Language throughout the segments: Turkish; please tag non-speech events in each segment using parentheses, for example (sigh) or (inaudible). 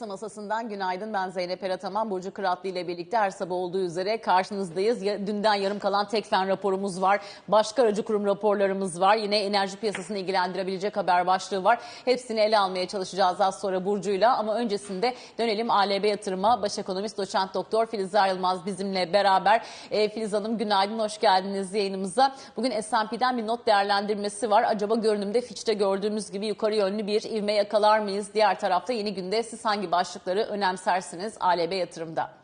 Piyasa masasından günaydın. Ben Zeynep Erataman. Burcu Kıratlı ile birlikte her sabah olduğu üzere karşınızdayız. Dünden yarım kalan Tekfen raporumuz var. Başka aracı kurum raporlarımız var. Yine enerji piyasasını ilgilendirebilecek haber başlığı var. Hepsini ele almaya çalışacağız az sonra Burcu'yla. Ama öncesinde dönelim ALB yatırıma. Baş ekonomist doçent doktor Filiz Ayrılmaz bizimle beraber. E, Filiz Hanım günaydın, hoş geldiniz yayınımıza. Bugün S&P'den bir not değerlendirmesi var. Acaba görünümde Fitch'te gördüğümüz gibi yukarı yönlü bir ivme yakalar mıyız? Diğer tarafta yeni günde siz hangi başlıkları önemsersiniz ALB yatırımda?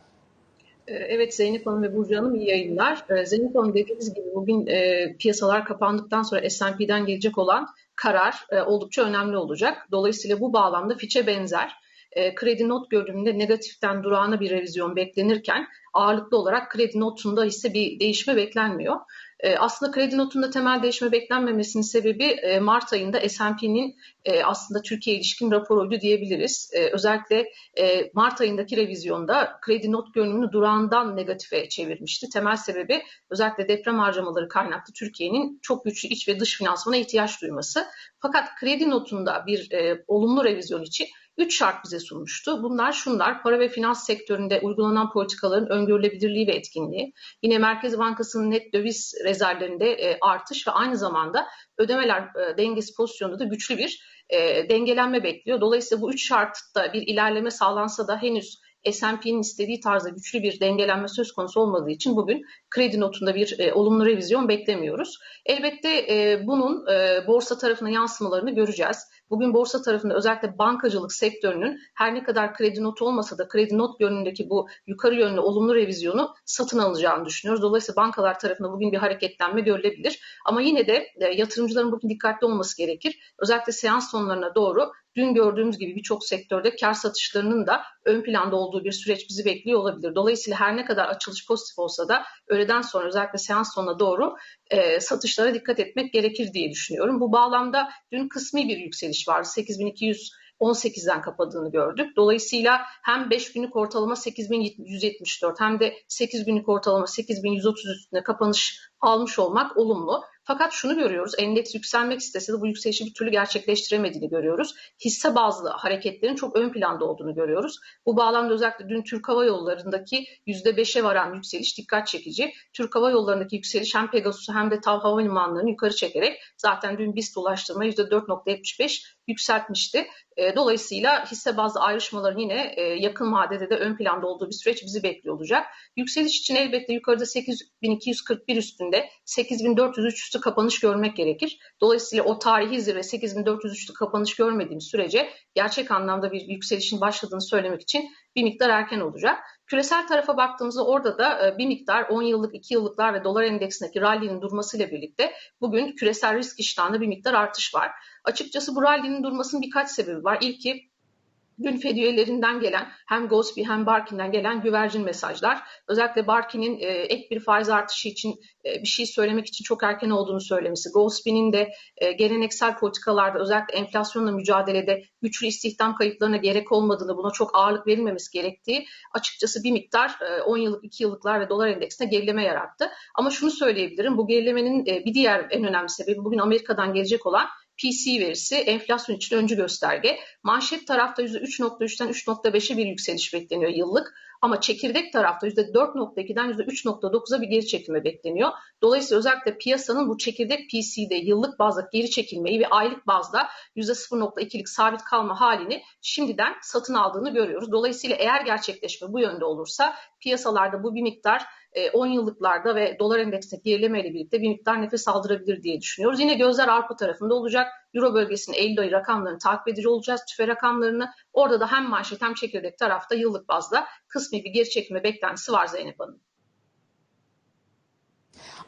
Ee, Evet Zeynep Hanım ve Burcu Hanım iyi yayınlar. Ee, Zeynep Hanım dediğiniz gibi bugün e, piyasalar kapandıktan sonra S&P'den gelecek olan karar e, oldukça önemli olacak. Dolayısıyla bu bağlamda Fitch'e benzer e, kredi not görünümünde negatiften durağına bir revizyon beklenirken ağırlıklı olarak kredi notunda ise bir değişme beklenmiyor. Aslında kredi notunda temel değişme beklenmemesinin sebebi Mart ayında S&P'nin e, aslında Türkiye ilişkin raporuydu diyebiliriz. E, özellikle e, Mart ayındaki revizyonda kredi not görünümünü durağından negatife çevirmişti. Temel sebebi özellikle deprem harcamaları kaynaklı Türkiye'nin çok güçlü iç ve dış finansmana ihtiyaç duyması. Fakat kredi notunda bir olumlu revizyon için üç şart bize sunmuştu. Bunlar şunlar, para ve finans sektöründe uygulanan politikaların öngörülebilirliği ve etkinliği, yine Merkez Bankası'nın net döviz rezervlerinde artış ve aynı zamanda ödemeler dengesi pozisyonunda da güçlü bir e, dengelenme bekliyor. Dolayısıyla bu üç şartta bir ilerleme sağlansa da henüz S&P'nin istediği tarzda güçlü bir dengelenme söz konusu olmadığı için bugün kredi notunda bir e, olumlu revizyon beklemiyoruz. Elbette e, bunun e, borsa tarafına yansımalarını göreceğiz. Bugün borsa tarafında özellikle bankacılık sektörünün her ne kadar kredi notu olmasa da kredi not yönündeki bu yukarı yönlü olumlu revizyonu satın alacağını düşünüyoruz. Dolayısıyla bankalar tarafında bugün bir hareketlenme görülebilir. Ama yine de e, yatırımcıların bugün dikkatli olması gerekir. Özellikle seans sonlarına doğru dün gördüğümüz gibi birçok sektörde kar satışlarının da ön planda olduğu bir süreç bizi bekliyor olabilir. Dolayısıyla her ne kadar açılış pozitif olsa da öğleden sonra özellikle seans sonuna doğru e, satışlara dikkat etmek gerekir diye düşünüyorum. Bu bağlamda dün kısmi bir yükseliş vardı. 8200 18'den kapadığını gördük. Dolayısıyla hem 5 günlük ortalama 8174 hem de 8 günlük ortalama 8130 üstünde kapanış almış olmak olumlu. Fakat şunu görüyoruz, endeks yükselmek istese de bu yükselişi bir türlü gerçekleştiremediğini görüyoruz. Hisse bazlı hareketlerin çok ön planda olduğunu görüyoruz. Bu bağlamda özellikle dün Türk Hava Yolları'ndaki %5'e varan yükseliş dikkat çekici. Türk Hava Yolları'ndaki yükseliş hem Pegasus'u hem de TAV Havalimanları'nı yukarı çekerek zaten dün BIST ulaştırma %4.75 yükseltmişti. Dolayısıyla hisse bazlı ayrışmaların yine yakın vadede de ön planda olduğu bir süreç bizi bekliyor olacak. Yükseliş için elbette yukarıda 8241 üstünde 8403 üstü kapanış görmek gerekir. Dolayısıyla o tarihi zirve 8403 üstü kapanış görmediğimiz sürece gerçek anlamda bir yükselişin başladığını söylemek için bir miktar erken olacak. Küresel tarafa baktığımızda orada da bir miktar 10 yıllık, 2 yıllıklar ve dolar endeksindeki rally'nin durmasıyla birlikte bugün küresel risk iştahında bir miktar artış var. Açıkçası bu rally'nin durmasının birkaç sebebi var. İlki dün Fed üyelerinden gelen hem Gospi hem Barkin'den gelen güvercin mesajlar. Özellikle Barkin'in e, ek bir faiz artışı için e, bir şey söylemek için çok erken olduğunu söylemesi. Gospi'nin de e, geleneksel politikalarda özellikle enflasyonla mücadelede güçlü istihdam kayıplarına gerek olmadığını, buna çok ağırlık verilmemesi gerektiği açıkçası bir miktar e, 10 yıllık, 2 yıllıklar ve dolar endeksinde gerileme yarattı. Ama şunu söyleyebilirim, bu gerilemenin e, bir diğer en önemli sebebi bugün Amerika'dan gelecek olan PC verisi enflasyon için öncü gösterge. Manşet tarafta %3.3'ten 3.5'e bir yükseliş bekleniyor yıllık. Ama çekirdek tarafta %4.2'den %3.9'a bir geri çekilme bekleniyor. Dolayısıyla özellikle piyasanın bu çekirdek PC'de yıllık bazda geri çekilmeyi ve aylık bazda %0.2'lik sabit kalma halini şimdiden satın aldığını görüyoruz. Dolayısıyla eğer gerçekleşme bu yönde olursa piyasalarda bu bir miktar 10 yıllıklarda ve dolar endeksindeki gerilemeyle birlikte bir miktar nefes aldırabilir diye düşünüyoruz. Yine gözler arpa tarafında olacak. Euro bölgesinin Eylül ayı rakamlarını takip edici olacağız. TÜFE rakamlarını. Orada da hem manşet hem çekirdek tarafta yıllık bazda kısmi bir geri çekilme beklentisi var Zeynep Hanım.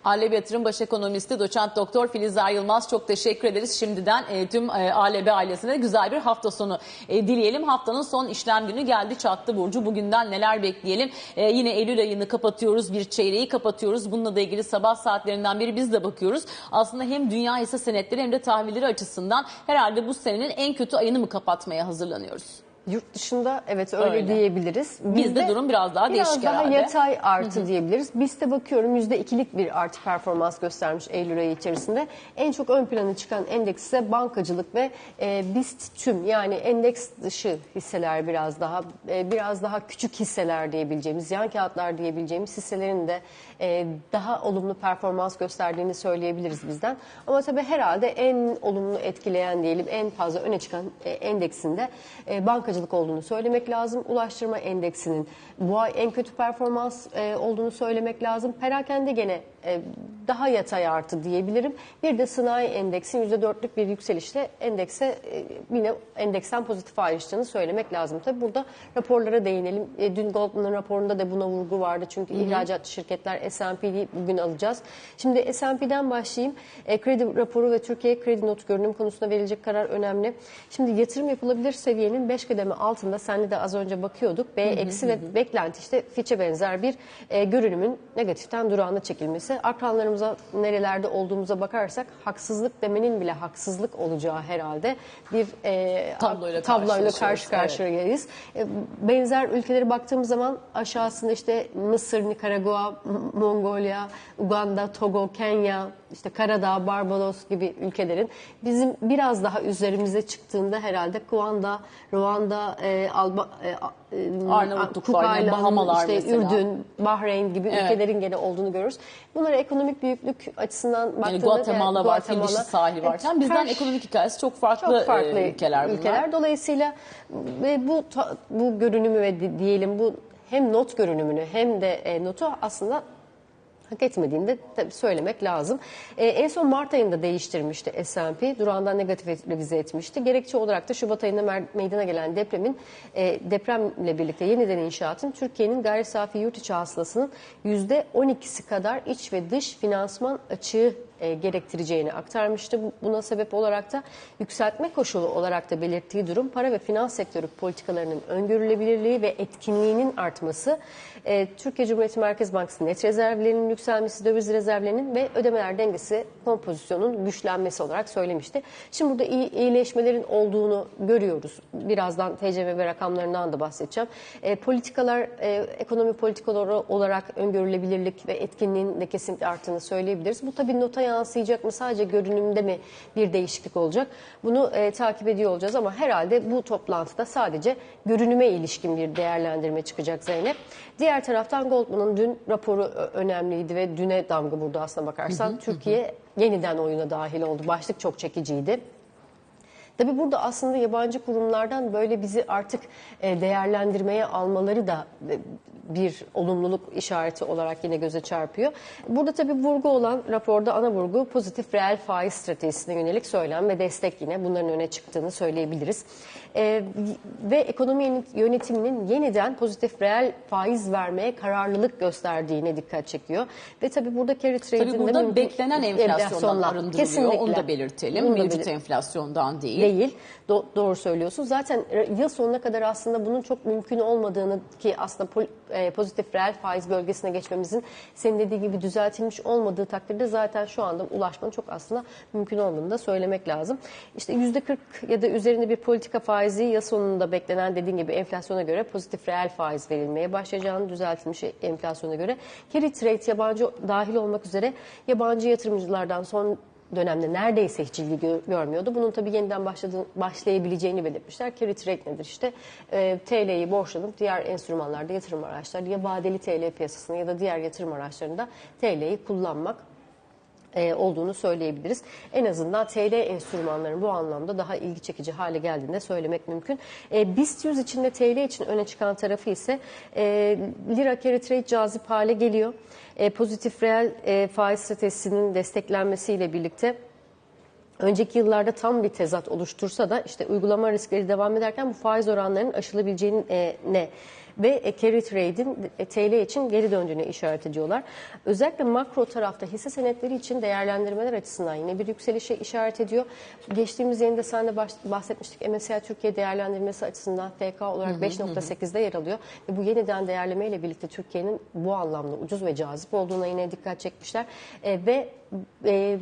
ALB Yatırım Baş Ekonomisti Doçent Doktor Filiz Yılmaz çok teşekkür ederiz. Şimdiden e, tüm e, ALB ailesine güzel bir hafta sonu e, dileyelim. Haftanın son işlem günü geldi çattı Burcu. Bugünden neler bekleyelim? E, yine Eylül ayını kapatıyoruz. Bir çeyreği kapatıyoruz. Bununla da ilgili sabah saatlerinden beri biz de bakıyoruz. Aslında hem dünya hisse senetleri hem de tahvilleri açısından herhalde bu senenin en kötü ayını mı kapatmaya hazırlanıyoruz? Yurt dışında evet öyle, Öyle. diyebiliriz. Bizde durum biraz daha biraz değişik daha herhalde. yatay artı diyebiliriz. BIST'e bakıyorum %2'lik bir artı performans göstermiş Eylül ayı içerisinde. En çok ön plana çıkan endeks ise bankacılık ve e, BIST tüm yani endeks dışı hisseler biraz daha e, biraz daha küçük hisseler diyebileceğimiz yan kağıtlar diyebileceğimiz hisselerin de e, daha olumlu performans gösterdiğini söyleyebiliriz bizden. Ama tabii herhalde en olumlu etkileyen diyelim en fazla öne çıkan e, endeksinde e, bankacılık olduğunu söylemek lazım. Ulaştırma endeksinin bu ay en kötü performans e, olduğunu söylemek lazım. Perakende gene e, daha yatay artı diyebilirim. Bir de sanayi endeksi %4'lük bir yükselişle endekse e, yine endeksten pozitif ayrıştığını söylemek lazım. Tabii burada raporlara değinelim. E, dün Goldman'ın raporunda da buna vurgu vardı. Çünkü ihracatçı şirketler S&P'yi bugün alacağız. Şimdi S&P'den başlayayım. E, kredi raporu ve Türkiye kredi notu görünüm konusunda verilecek karar önemli. Şimdi yatırım yapılabilir seviyenin 5 kademe altında senle de az önce bakıyorduk. B eksi ve beklenti işte Fitch'e benzer bir e, görünümün negatiften durağına çekilmesi. Akranlarımıza nerelerde olduğumuza bakarsak haksızlık demenin bile haksızlık olacağı herhalde bir e, Tabloyla tabloyla karşı karşıyayız. E, Benzer ülkelere baktığımız zaman aşağısında işte Mısır, Nikaragua, M- Mongolia, Uganda, Togo, Kenya, işte Karadağ, Barbados gibi ülkelerin bizim biraz daha üzerimize çıktığında herhalde Kuanda, Ruanda, e, Alba, e, e, Arnavutluk Island, Bahamalar işte mesela. Ürdün, Bahreyn gibi Evet. ülkelerin gene olduğunu görürüz. Bunlara ekonomik büyüklük açısından baktığında Yani Guatemala evet, var, dişi sahili var. Evet, Yani bizden karşı- ekonomik hikayesi çok farklı, çok farklı e, ülkeler bunlar. Dolayısıyla ve bu bu görünümü ve di- diyelim bu hem not görünümünü hem de e, notu aslında hak etmediğini de söylemek lazım. E, en son Mart ayında değiştirmişti S&P. Durağından negatif revize etmişti. Gerekçe olarak da Şubat ayında meydana gelen depremin e, depremle birlikte yeniden inşaatın Türkiye'nin gayri safi yurt içi hasılasının %12'si kadar iç ve dış finansman açığı e, gerektireceğini aktarmıştı. Bu- Buna sebep olarak da yükseltme koşulu olarak da belirttiği durum para ve finans sektörü politikalarının öngörülebilirliği ve etkinliğinin artması, e, Türkiye Cumhuriyeti Merkez Bankası net rezervlerinin yükselmesi, döviz rezervlerinin ve ödemeler dengesi kompozisyonun güçlenmesi olarak söylemişti. Şimdi burada iyi, iyileşmelerin olduğunu görüyoruz. Birazdan TCMB rakamlarından da bahsedeceğim. E, politikalar, e, ekonomi politikaları olarak öngörülebilirlik ve etkinliğin de kesinlikle arttığını söyleyebiliriz. Bu tabii nota yansıyacak mı? Sadece görünümde mi bir değişiklik olacak? Bunu e, takip ediyor olacağız ama herhalde bu toplantıda sadece görünüme ilişkin bir değerlendirme çıkacak Zeynep. Diğer taraftan Goldman'ın dün raporu ö- önemliydi ve düne damga vurdu aslına bakarsan. Türkiye yeniden oyuna dahil oldu. Başlık çok çekiciydi. Tabii burada aslında yabancı kurumlardan böyle bizi artık e, değerlendirmeye almaları da e, bir olumluluk işareti olarak yine göze çarpıyor. Burada tabii vurgu olan raporda ana vurgu pozitif reel faiz stratejisine yönelik söylem ve destek yine bunların öne çıktığını söyleyebiliriz. E, ve ekonomi yönetiminin yeniden pozitif reel faiz vermeye kararlılık gösterdiğine dikkat çekiyor. Ve tabii burada carry trade'in Tabii de burada beklenen enflasyondan arındırılıyor. Kesinlikle. Onu da belirtelim. Bunu da Mevcut belir- enflasyondan değil. Değil. Do- doğru söylüyorsun. Zaten yıl sonuna kadar aslında bunun çok mümkün olmadığını ki aslında e, pozitif reel faiz bölgesine geçmemizin senin dediği gibi düzeltilmiş olmadığı takdirde zaten şu anda ulaşmanın çok aslında mümkün olmadığını da söylemek lazım. İşte %40 ya da üzerinde bir politika faizi yıl sonunda beklenen dediğin gibi enflasyona göre pozitif reel faiz verilmeye başlayacağını düzeltilmiş enflasyona göre carry trade yabancı dahil olmak üzere yabancı yatırımcılardan son dönemde neredeyse hiç ilgi gö- görmüyordu. Bunun tabii yeniden başladığı, başlayabileceğini belirtmişler. Carry trade nedir işte? E, TL'yi borçlanıp diğer enstrümanlarda yatırım araçları ya vadeli TL piyasasında ya da diğer yatırım araçlarında TL'yi kullanmak e, olduğunu söyleyebiliriz. En azından TL enstrümanların bu anlamda daha ilgi çekici hale geldiğini söylemek mümkün. E, BIST 100 içinde TL için öne çıkan tarafı ise e, lira carry trade cazip hale geliyor. E, pozitif reel e, faiz stratejisinin desteklenmesiyle birlikte önceki yıllarda tam bir tezat oluştursa da işte uygulama riskleri devam ederken bu faiz oranlarının aşılabileceğine ve carry trade'in e, TL için geri döndüğünü işaret ediyorlar. Özellikle makro tarafta hisse senetleri için değerlendirmeler açısından yine bir yükselişe işaret ediyor. Geçtiğimiz yayında sen de bahsetmiştik. MSCI Türkiye değerlendirmesi açısından FK olarak 5.8'de yer alıyor. Ve bu yeniden değerlemeyle birlikte Türkiye'nin bu anlamda ucuz ve cazip olduğuna yine dikkat çekmişler. E, ve e,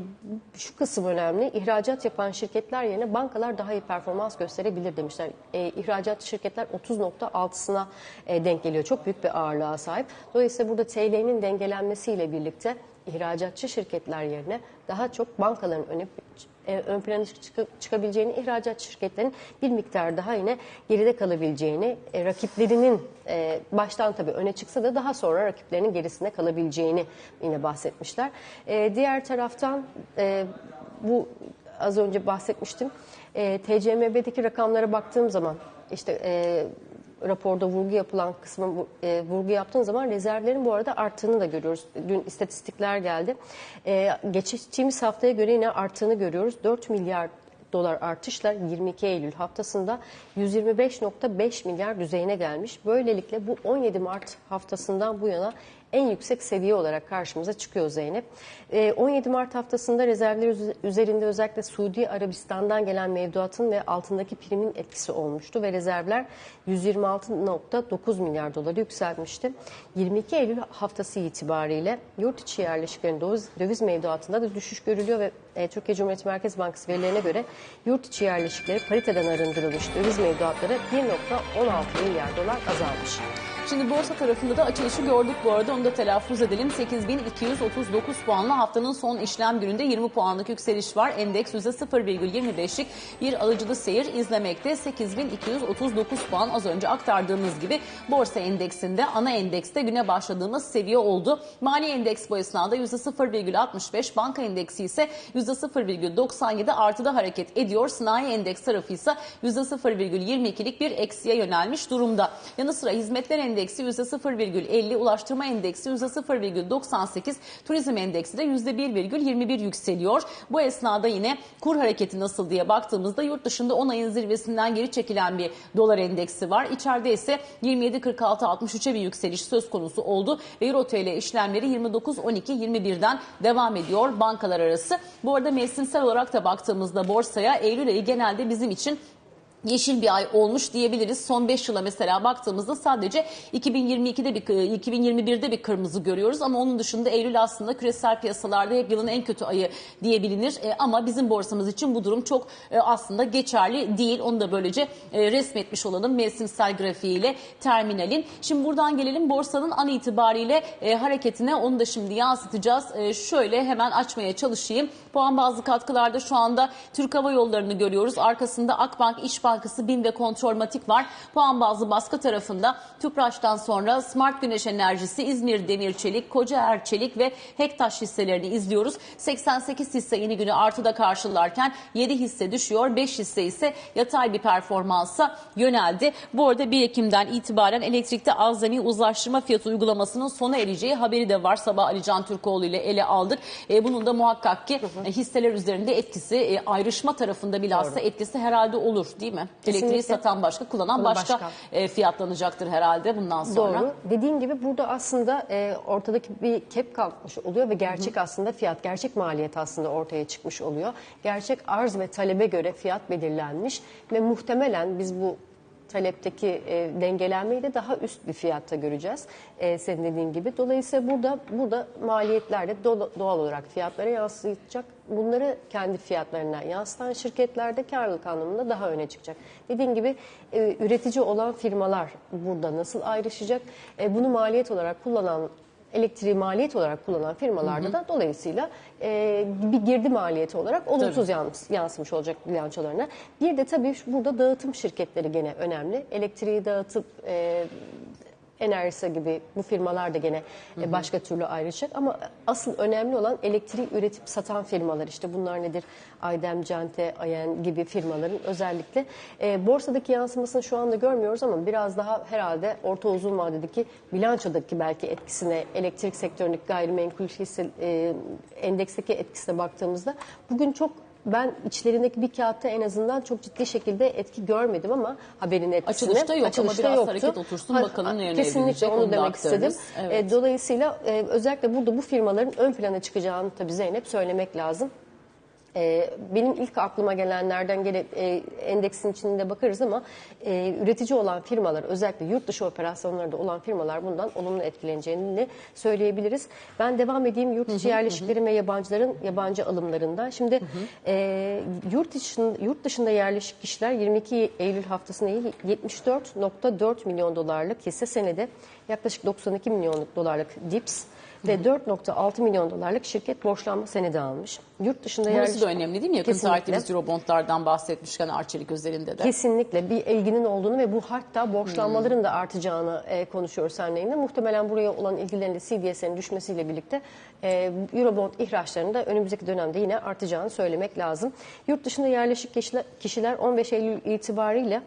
şu kısım önemli. İhracat yapan şirketler yerine bankalar daha iyi performans gösterebilir demişler. E, ihracat şirketler 30.6'sına e, denk geliyor. Çok büyük bir ağırlığa sahip. Dolayısıyla burada TL'nin dengelenmesiyle birlikte ihracatçı şirketler yerine daha çok bankaların öne e, ön plana çık- çıkabileceğini, ihracat şirketlerin bir miktar daha yine geride kalabileceğini, e, rakiplerinin e, baştan tabii öne çıksa da daha sonra rakiplerinin gerisinde kalabileceğini yine bahsetmişler. Diğer taraftan bu az önce bahsetmiştim. TCMB'deki rakamlara baktığım zaman işte raporda vurgu yapılan kısmı e, vurgu yaptığın zaman rezervlerin bu arada arttığını da görüyoruz. Dün istatistikler geldi. E, geçtiğimiz haftaya göre yine arttığını görüyoruz. 4 milyar dolar artışla 22 Eylül haftasında 125.5 milyar düzeyine gelmiş. Böylelikle bu 17 Mart haftasından bu yana en yüksek seviye olarak karşımıza çıkıyor Zeynep. Ee, 17 Mart haftasında rezervler üze- üzerinde özellikle Suudi Arabistan'dan gelen mevduatın ve altındaki primin etkisi olmuştu ve rezervler 126.9 milyar dolara yükselmişti. 22 Eylül haftası itibariyle yurt içi yerleşiklerin döviz, mevduatında da düşüş görülüyor ve e, Türkiye Cumhuriyet Merkez Bankası verilerine göre yurt içi yerleşikleri pariteden arındırılmış döviz mevduatları 1.16 milyar dolar azalmış. Şimdi borsa tarafında da açılışı gördük bu arada onu da telaffuz edelim. 8239 puanla haftanın son işlem gününde 20 puanlık yükseliş var. Endeks %0,25'lik bir alıcılı seyir izlemekte. 8239 puan az önce aktardığımız gibi borsa endeksinde ana endekste güne başladığımız seviye oldu. Mali endeks bu esnada %0,65 banka endeksi ise %0,97 artıda hareket ediyor. Sanayi endeks tarafı ise %0,22'lik bir eksiye yönelmiş durumda. Yanı sıra hizmetler endeksi %0,50, ulaştırma endeksi %0,98, turizm endeksi de %1,21 yükseliyor. Bu esnada yine kur hareketi nasıl diye baktığımızda yurt dışında 10 ayın zirvesinden geri çekilen bir dolar endeksi var. İçeride ise 27.46-63'e bir yükseliş söz konusu oldu ve Euro TL işlemleri 29.12-21'den devam ediyor bankalar arası. Bu arada mevsimsel olarak da baktığımızda borsaya Eylül ayı genelde bizim için yeşil bir ay olmuş diyebiliriz. Son 5 yıla mesela baktığımızda sadece 2022'de bir 2021'de bir kırmızı görüyoruz ama onun dışında Eylül aslında küresel piyasalarda hep yılın en kötü ayı diyebilinir. E, ama bizim borsamız için bu durum çok e, aslında geçerli değil. Onu da böylece e, resmetmiş olalım mevsimsel grafiğiyle terminalin. Şimdi buradan gelelim borsanın an itibariyle e, hareketine onu da şimdi yansıtacağız. E, şöyle hemen açmaya çalışayım. Puan bazlı katkılarda şu anda Türk Hava Yolları'nı görüyoruz. Arkasında Akbank, İş Bankası, BİM ve Kontrolmatik var. Puan bazlı baskı tarafında Tüpraş'tan sonra Smart Güneş Enerjisi, İzmir Demir Çelik, Kocaer Çelik ve Hektaş hisselerini izliyoruz. 88 hisse yeni günü artıda karşılarken 7 hisse düşüyor. 5 hisse ise yatay bir performansa yöneldi. Bu arada 1 Ekim'den itibaren elektrikte azami uzlaştırma fiyatı uygulamasının sona ereceği haberi de var. Sabah Ali Can Türkoğlu ile ele aldık. E, bunun da muhakkak ki e, hisseler üzerinde etkisi e, ayrışma tarafında bilhassa etkisi herhalde olur değil mi? Elektriği Kesinlikle. satan başka, kullanan başka, başka. e, fiyatlanacaktır herhalde bundan sonra. Doğru. Dediğim gibi burada aslında e, ortadaki bir kep kalkmış oluyor ve gerçek aslında fiyat, gerçek maliyet aslında ortaya çıkmış oluyor. Gerçek arz ve talebe göre fiyat belirlenmiş ve muhtemelen biz bu talepteki e, dengelenmeyi de daha üst bir fiyatta göreceğiz. E, senin dediğin gibi. Dolayısıyla burada burada maliyetler de do- doğal olarak fiyatlara yansıyacak. Bunları kendi fiyatlarına yansıtan şirketlerde karlılık anlamında daha öne çıkacak. Dediğim gibi e, üretici olan firmalar burada nasıl ayrışacak? E, bunu maliyet olarak kullanan elektriği maliyet olarak kullanan firmalarda da dolayısıyla e, bir girdi maliyeti olarak olumsuz yans- yansımış olacak bilançolarına. Bir de tabii şu- burada dağıtım şirketleri gene önemli. Elektriği dağıtıp e, Enerjisa gibi bu firmalar da gene e, başka türlü ayrışacak. Ama asıl önemli olan elektriği üretip satan firmalar işte. Bunlar nedir? Aydem, Cante, Ayen gibi firmaların özellikle. E, borsadaki yansımasını şu anda görmüyoruz ama biraz daha herhalde orta uzun vadedeki bilançodaki belki etkisine elektrik sektöründeki gayrimenkul hisse e, endeksteki etkisine baktığımızda bugün çok ben içlerindeki bir kağıtta en azından çok ciddi şekilde etki görmedim ama haberin etkisini. Açılışta yok ama biraz hareket otursun, Ha- bakanın yerine Kesinlikle onu demek istedim. aktarırız. Evet. E, dolayısıyla e, özellikle burada bu firmaların ön plana çıkacağını tabii Zeynep söylemek lazım. Ee, benim ilk aklıma gelenlerden gene e, endeksin içinde bakarız ama e, üretici olan firmalar özellikle yurt dışı operasyonlarda olan firmalar bundan olumlu etkileneceğini söyleyebiliriz. Ben devam edeyim yurt içi yerleşiklerin ve yabancıların yabancı alımlarından. Şimdi e, yurt dışında, yurt dışında yerleşik kişiler 22 Eylül haftasında 74.4 milyon dolarlık hisse senedi yaklaşık 92 milyonluk dolarlık dips ve 4.6 milyon dolarlık şirket borçlanma senedi almış. Yurt dışında Burası yerleşik- da önemli değil mi? Yakın Kesinlikle. tarihte biz Eurobondlardan bahsetmişken Arçelik özelinde de. Kesinlikle bir ilginin olduğunu ve bu hatta borçlanmaların da artacağını e, konuşuyoruz seninle. Muhtemelen buraya olan ilgilerinde CDS'nin düşmesiyle birlikte e, Eurobond ihraçlarının da önümüzdeki dönemde yine artacağını söylemek lazım. Yurt dışında yerleşik kişiler 15 Eylül itibariyle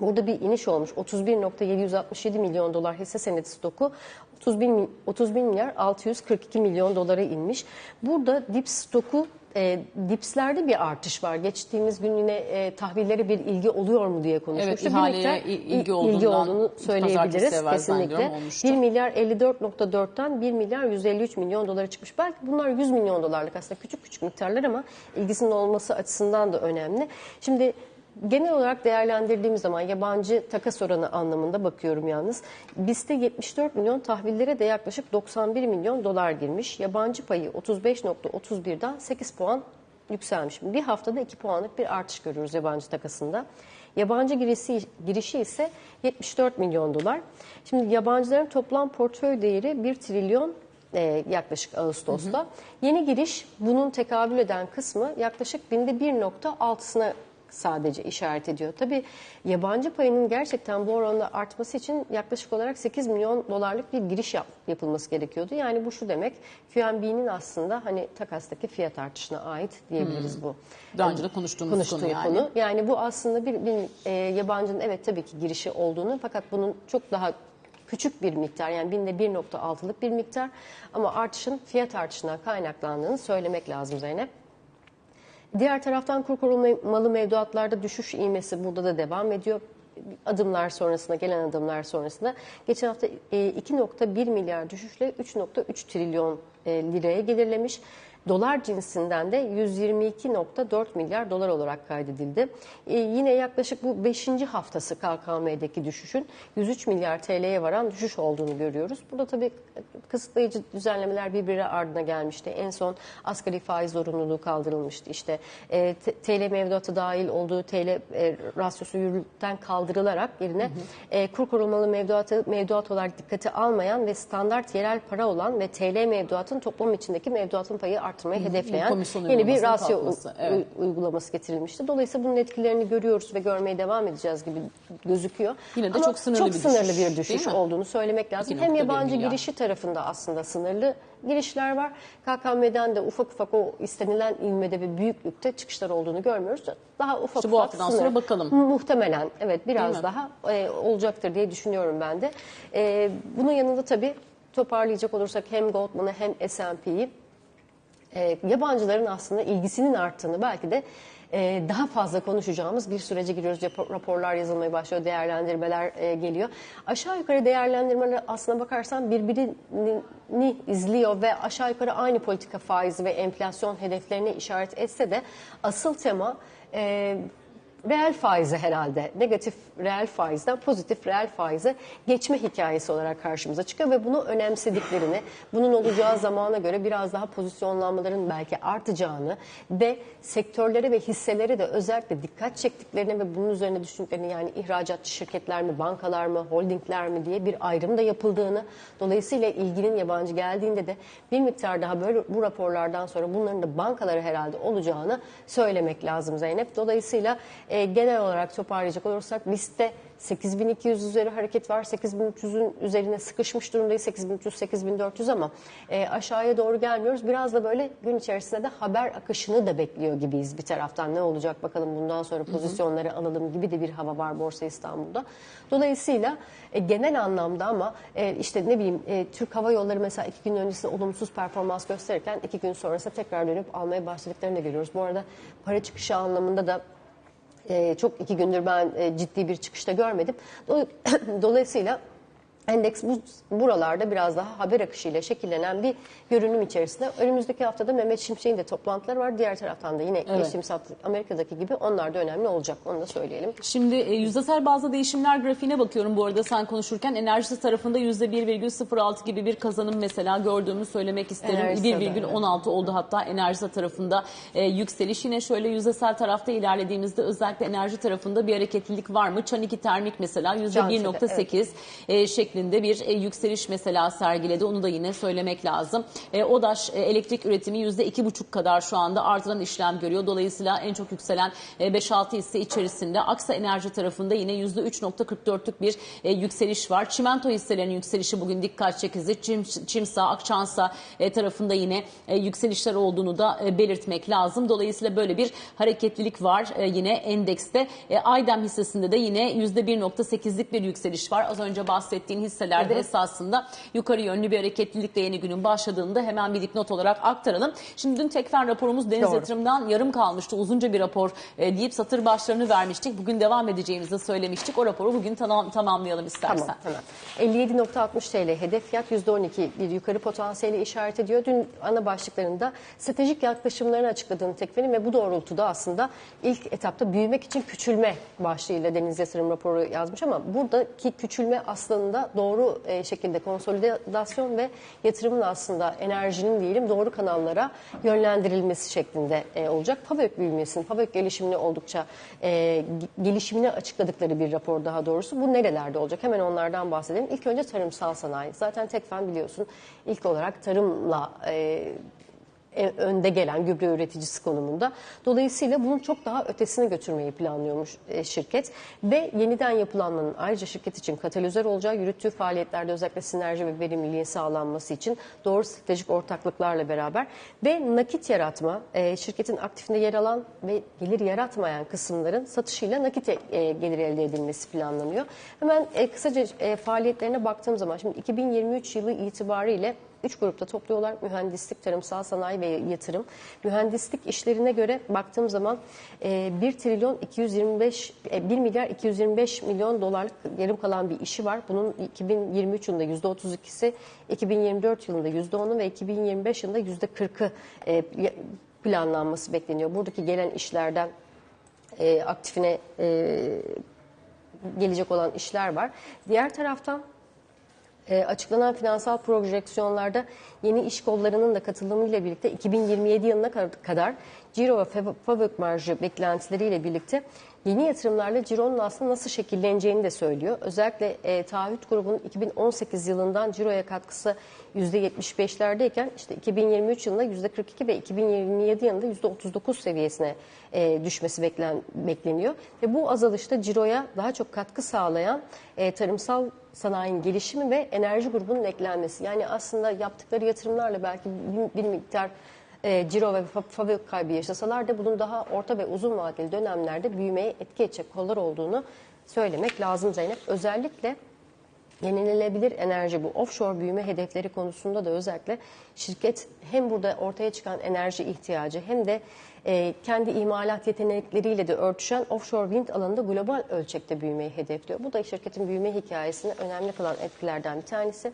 Burada bir iniş olmuş. 31.767 milyon dolar hisse senedi stoku 31, mi- 31 milyar 642 milyon dolara inmiş. Burada dip stoku e, dipslerde bir artış var. Geçtiğimiz gün yine e, tahvillere bir ilgi oluyor mu diye konuşmuştuk. Evet, ihaleye miktar il- ilgi ilgi olduğunu söyleyebiliriz kesinlikle. zannediyorum olmuştu. 1 milyar 54.4'ten 1 milyar 153 milyon dolara çıkmış. Belki bunlar 100 milyon dolarlık aslında küçük küçük miktarlar ama ilgisinin olması açısından da önemli. Şimdi genel olarak değerlendirdiğim zaman yabancı takas oranı anlamında bakıyorum yalnız. BIST'te 74 milyon tahvillere de yaklaşık 91 milyon dolar girmiş. Yabancı payı 35.31'den 8 puan yükselmiş. Bir haftada 2 puanlık bir artış görüyoruz yabancı takasında. Yabancı girişi, girişi ise 74 milyon dolar. Şimdi yabancıların toplam portföy değeri 1 trilyon e, yaklaşık Ağustos'ta. Yeni giriş bunun tekabül eden kısmı yaklaşık binde 1.6'sına sadece işaret ediyor. Tabii yabancı payının gerçekten bu oranda artması için yaklaşık olarak 8 milyon dolarlık bir giriş yap, yapılması gerekiyordu. Yani bu şu demek QNB'nin aslında hani takastaki fiyat artışına ait diyebiliriz bu. Daha önce de konuştuğumuz Konuştuğu konu yani. konu. Yani bu aslında bir, bir e, yabancının evet tabii ki girişi olduğunu fakat bunun çok daha küçük bir miktar yani binde 1.6'lık bir miktar ama artışın fiyat artışından kaynaklandığını söylemek lazım Zeynep. Diğer taraftan kur korumalı mevduatlarda düşüş ivmesi burada da devam ediyor. Adımlar sonrasında, gelen adımlar sonrasında geçen hafta e, 2.1 milyar düşüşle 3.3 trilyon e, liraya gelirlemiş. Dolar cinsinden de 122.4 milyar dolar olarak kaydedildi. E, yine yaklaşık bu 5. haftası KKM'deki düşüşün 103 milyar TL'ye varan düşüş olduğunu görüyoruz. Burada tabii kısıtlayıcı düzenlemeler birbiri ardına gelmişti. En son asgari faiz zorunluluğu kaldırılmıştı. İşte e, TL mevduatı dahil olduğu TL e, rasyosu yürürlükten kaldırılarak yerine e, kur korumalı mevduatı mevduat olarak dikkate almayan ve standart yerel para olan ve TL mevduatın toplam içindeki mevduatın payı artırmayı hedefleyen yeni bir rasyo kalkması, evet. uygulaması getirilmişti. Dolayısıyla bunun etkilerini görüyoruz ve görmeye devam edeceğiz gibi gözüküyor. Yine de Ama çok sınırlı çok bir sınırlı düşüş, bir düşüş olduğunu söylemek lazım. 2.1 Hem yabancı girişi tarafında aslında sınırlı girişler var. KKM'den de ufak ufak o istenilen ilmede ve büyüklükte çıkışlar olduğunu görmüyoruz. Daha ufak İşte bu ufak haftadan sınır. sonra bakalım. Muhtemelen evet biraz daha e, olacaktır diye düşünüyorum ben de. E, bunun yanında tabii toparlayacak olursak hem Goldman'ı hem S&P'yi e, yabancıların aslında ilgisinin arttığını belki de e, daha fazla konuşacağımız bir sürece giriyoruz. Rapor- Raporlar yazılmaya başlıyor, değerlendirmeler e, geliyor. Aşağı yukarı değerlendirmeler aslına bakarsan birbirini izliyor ve aşağı yukarı aynı politika faizi ve enflasyon hedeflerine işaret etse de asıl tema e, reel faize herhalde negatif reel faizden pozitif reel faize geçme hikayesi olarak karşımıza çıkıyor ve bunu önemsediklerini, bunun olacağı zamana göre biraz daha pozisyonlanmaların belki artacağını ve sektörlere ve hisselere de özellikle dikkat çektiklerini ve bunun üzerine düşündüklerini yani ihracatçı şirketler mi, bankalar mı, holdingler mi diye bir ayrım da yapıldığını, dolayısıyla ilginin yabancı geldiğinde de bir miktar daha böyle bu raporlardan sonra bunların da bankalara herhalde olacağını söylemek lazım Zeynep. Dolayısıyla e, genel olarak toparlayacak olursak BIST'te 8200 üzeri hareket var. 8300'ün üzerine sıkışmış durumdayız. 8300 8400 ama e, aşağıya doğru gelmiyoruz. Biraz da böyle gün içerisinde de haber akışını da bekliyor gibiyiz bir taraftan. Ne olacak bakalım bundan sonra pozisyonları alalım gibi de bir hava var Borsa İstanbul'da. Dolayısıyla e, genel anlamda ama e, işte ne bileyim e, Türk Hava Yolları mesela iki gün öncesinde olumsuz performans gösterirken iki gün sonrasında tekrar dönüp almaya başladıklarını da görüyoruz. Bu arada para çıkışı anlamında da ee, çok iki gündür ben e, ciddi bir çıkışta görmedim. Do- (coughs) Dolayısıyla endeks bu, buralarda biraz daha haber akışıyla şekillenen bir görünüm içerisinde. Önümüzdeki haftada Mehmet Şimşek'in de toplantıları var. Diğer taraftan da yine geçtiğimiz hafta Amerika'daki gibi onlar da önemli olacak. Onu da söyleyelim. Şimdi e, yüzdesel bazda değişimler grafiğine bakıyorum bu arada sen konuşurken. Enerjisi tarafında %1,06 gibi bir kazanım mesela gördüğümü söylemek isterim. Enerjisi de, 1,16 oldu hatta enerjisi tarafında e, yükseliş. Yine şöyle yüzdesel tarafta ilerlediğimizde özellikle enerji tarafında bir hareketlilik var mı? Çaniki Termik mesela %1,8 e, şeklinde bir e, yükseliş mesela sergiledi. Onu da yine söylemek lazım. E, ODAŞ e, elektrik üretimi %2,5 kadar şu anda artıran işlem görüyor. Dolayısıyla en çok yükselen e, 5-6 hisse içerisinde Aksa Enerji tarafında yine %3,44'lük bir yükseliş var. Çimento hisselerinin yükselişi bugün dikkat çekici. Çim, Çimsa, Akçansa tarafında yine yükselişler olduğunu da belirtmek lazım. Dolayısıyla böyle bir hareketlilik var yine endekste. Aydem hissesinde de yine %1,8'lik bir yükseliş var. Az önce bahsettiğin hisselerde esasında yukarı yönlü bir hareketlilikle yeni günün başladığında hemen bir dipnot olarak aktaralım. Şimdi dün tekfen raporumuz Deniz Doğru. Yatırım'dan yarım kalmıştı. Uzunca bir rapor e, deyip satır başlarını vermiştik. Bugün devam edeceğimizi söylemiştik. O raporu bugün tamam, tamamlayalım istersen. Tamam, tamam. 57.60 TL hedef fiyat %12 bir yukarı potansiyeli işaret ediyor. Dün ana başlıklarında stratejik yaklaşımlarını açıkladığını Tekfen'in ve bu doğrultuda aslında ilk etapta büyümek için küçülme başlığıyla Deniz Yatırım raporu yazmış ama buradaki küçülme aslında doğru e, şekilde konsolidasyon ve yatırımın aslında enerjinin diyelim doğru kanallara yönlendirilmesi şeklinde e, olacak. FAVÖK büyümesinin, FAVÖK gelişimini oldukça e, ge- gelişimini açıkladıkları bir rapor daha doğrusu. Bu nerelerde olacak? Hemen onlardan bahsedelim. İlk önce tarımsal sanayi. Zaten Tekfen biliyorsun ilk olarak tarımla e, önde gelen gübre üreticisi konumunda. Dolayısıyla bunun çok daha ötesine götürmeyi planlıyormuş e, şirket ve yeniden yapılanmanın ayrıca şirket için katalizör olacağı yürüttüğü faaliyetlerde özellikle sinerji ve verimliliğin sağlanması için doğru stratejik ortaklıklarla beraber ve nakit yaratma e, şirketin aktifinde yer alan ve gelir yaratmayan kısımların satışıyla nakit e, gelir elde edilmesi planlanıyor. Hemen e, kısaca e, faaliyetlerine baktığım zaman şimdi 2023 yılı itibariyle Üç grupta topluyorlar. Mühendislik, tarımsal sanayi ve yatırım. Mühendislik işlerine göre baktığım zaman e, 1 trilyon 225, e, 1 milyar 225 milyon dolarlık yarım kalan bir işi var. Bunun 2023 yılında %32'si, 2024 yılında %10'u ve 2025 yılında %40'ı e, planlanması bekleniyor. Buradaki gelen işlerden e, aktifine e, gelecek olan işler var. Diğer taraftan e, açıklanan finansal projeksiyonlarda yeni iş kollarının da katılımıyla birlikte 2027 yılına ka- kadar ciro ve fabrik marjı beklentileriyle birlikte yeni yatırımlarla cironun aslında nasıl şekilleneceğini de söylüyor. Özellikle e, taahhüt grubunun 2018 yılından ciroya katkısı %75'lerdeyken işte 2023 yılında %42 ve 2027 yılında %39 seviyesine e, düşmesi beklen, bekleniyor. Ve bu azalışta ciroya daha çok katkı sağlayan e, tarımsal sanayinin gelişimi ve enerji grubunun eklenmesi. Yani aslında yaptıkları yatırımlarla belki bir, bir miktar e, ciro ve fa- fabrik kaybı yaşasalar da bunun daha orta ve uzun vadeli dönemlerde büyümeye etki edecek kollar olduğunu söylemek lazım Zeynep. Özellikle Yenilenebilir enerji bu offshore büyüme hedefleri konusunda da özellikle şirket hem burada ortaya çıkan enerji ihtiyacı hem de e, kendi imalat yetenekleriyle de örtüşen offshore wind alanında global ölçekte büyümeyi hedefliyor. Bu da şirketin büyüme hikayesinde önemli kalan etkilerden bir tanesi.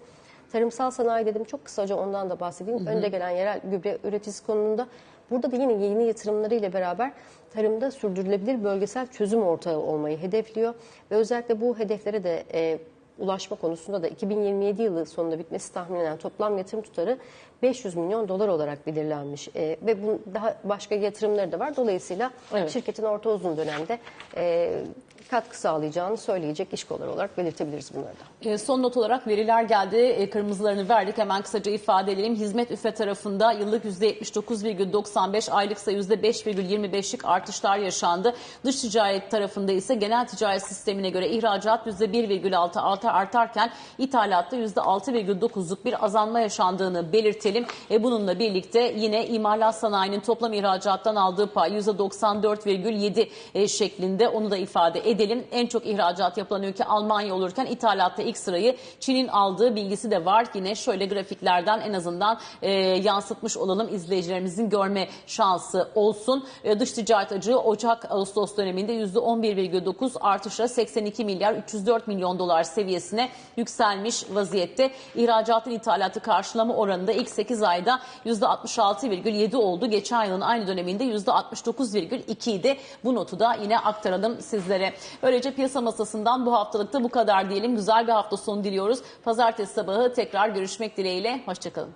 Tarımsal sanayi dedim çok kısaca ondan da bahsedeyim. Önde gelen yerel gübre üreticisi konumunda burada da yine yeni yatırımlarıyla beraber tarımda sürdürülebilir bölgesel çözüm ortağı olmayı hedefliyor. Ve özellikle bu hedeflere de e, ulaşma konusunda da 2027 yılı sonunda bitmesi tahminen toplam yatırım tutarı 500 milyon dolar olarak belirlenmiş. E, ve bu daha başka yatırımları da var. Dolayısıyla Evet. şirketin orta uzun dönemde e, katkı sağlayacağını söyleyecek iş kolları olarak belirtebiliriz bunları da. E, Son not olarak veriler geldi. E, Kırmızılarını verdik. Hemen kısaca ifade edelim. Hizmet üfe tarafında yıllık %79,95, aylıksa %5,25'lik artışlar yaşandı. Dış ticaret tarafında ise genel ticaret sistemine göre ihracat %1,6 arta- artarken ithalatta %6,9'luk bir azalma yaşandığını belirtelim. E, bununla birlikte yine imalat sanayinin toplam ihracattan aldığı pay %94,7 e, şeklinde onu da ifade edelim. En çok ihracat yapılan ülke Almanya olurken ithalatta ilk sırayı Çin'in aldığı bilgisi de var. Yine şöyle grafiklerden en azından e, yansıtmış olalım izleyicilerimizin görme şansı olsun. E, dış ticaret açığı Ocak-Ağustos döneminde %11,9 artışla 82 milyar 304 milyon dolar seviyesine yükselmiş vaziyette. İhracatın ithalatı karşılama oranında ilk 8 ayda %66,7 oldu. Geçen yılın aynı döneminde %69,2 idi. Bu notu da yine aktaralım sizlere. Böylece piyasa masasından bu haftalıkta bu kadar diyelim. Güzel bir hafta sonu diliyoruz. Pazartesi sabahı tekrar görüşmek dileğiyle. Hoşçakalın.